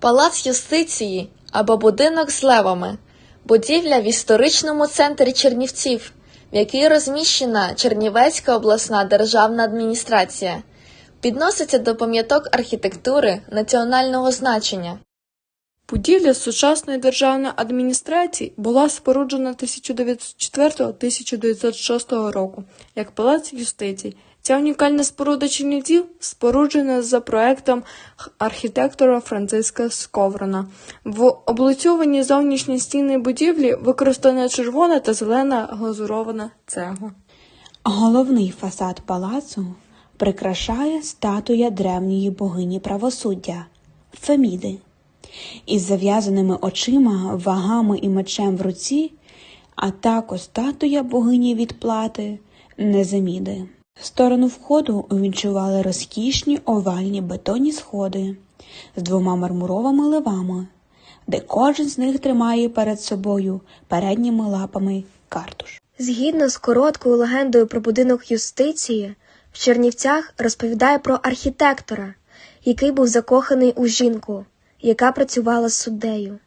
Палац юстиції або будинок з левами будівля в історичному центрі Чернівців, в якій розміщена Чернівецька обласна державна адміністрація, підноситься до пам'яток архітектури національного значення. Будівля сучасної державної адміністрації була споруджена 1904-1906 року як палац юстиції. Ця унікальна споруда Чернівців споруджена за проектом архітектора Франциска Сковрона. В облицьованій зовнішній стіни будівлі використана червона та зелена глазурована цегла. Головний фасад палацу прикрашає статуя древньої богині правосуддя Феміди. Із зав'язаними очима, вагами і мечем в руці, а також статуя богині відплати Незаміди. Сторону входу увінчували розкішні овальні бетонні сходи з двома мармуровими ливами, де кожен з них тримає перед собою передніми лапами картуш. Згідно з короткою легендою про будинок юстиції, в Чернівцях розповідає про архітектора, який був закоханий у жінку, яка працювала суддею.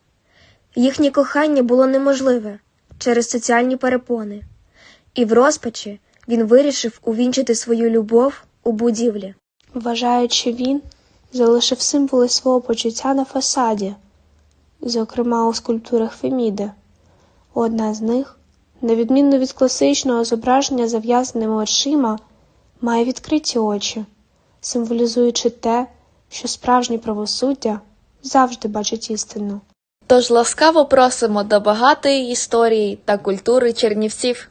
Їхнє кохання було неможливе через соціальні перепони, і в розпачі він вирішив увінчити свою любов у будівлі. Вважаючи він залишив символи свого почуття на фасаді, зокрема у скульптурах Феміди. Одна з них, на відміну від класичного зображення зав'язаними очима, має відкриті очі, символізуючи те, що справжнє правосуддя завжди бачить істину. Тож ласкаво просимо до багатої історії та культури Чернівців.